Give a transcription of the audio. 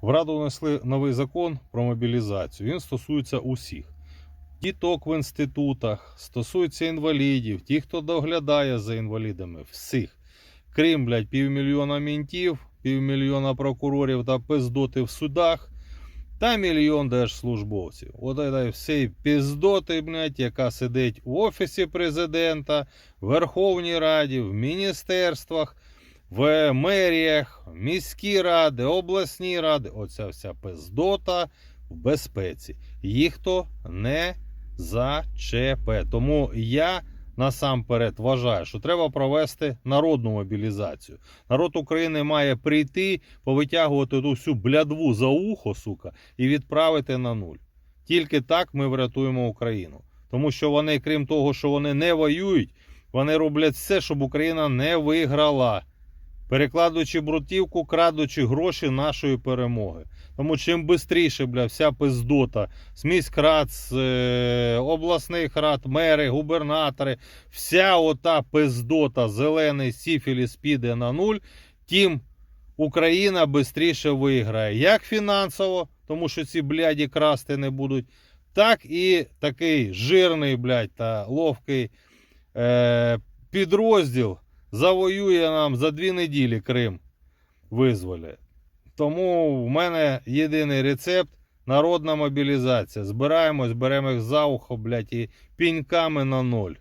В Раду внесли новий закон про мобілізацію. Він стосується усіх. Діток в інститутах, стосується інвалідів, ті, хто доглядає за інвалідами, всіх. Крім, блядь, півмільйона мінтів, півмільйона прокурорів та пиздоти в судах та мільйон держслужбовців. От це всі пиздоти, блядь, яка сидить у Офісі президента, в Верховній Раді, в міністерствах, в меріях, міські ради, обласні ради. Оця вся пиздота в безпеці. Їх то не зачепе. Тому я насамперед вважаю, що треба провести народну мобілізацію. Народ України має прийти, повитягувати ту всю блядву за ухо, сука, і відправити на нуль. Тільки так ми врятуємо Україну. Тому що вони, крім того, що вони не воюють, вони роблять все, щоб Україна не виграла, перекладаючи брутівку, крадучи гроші нашої перемоги. Тому чим швидше, бля, вся пиздота з міськрад, з е, обласних рад, мери, губернатори, вся ота пиздота, зелений сіфіліс піде на нуль, тим Україна швидше виграє. Як фінансово, тому що ці бляді красти не будуть, так і такий жирний, блядь, та ловкий е, підрозділ завоює нам за дві неділі Крим визволяє. Тому в мене єдиний рецепт народна мобілізація. Збираємось, беремо їх за ухо, блядь, і піньками на ноль.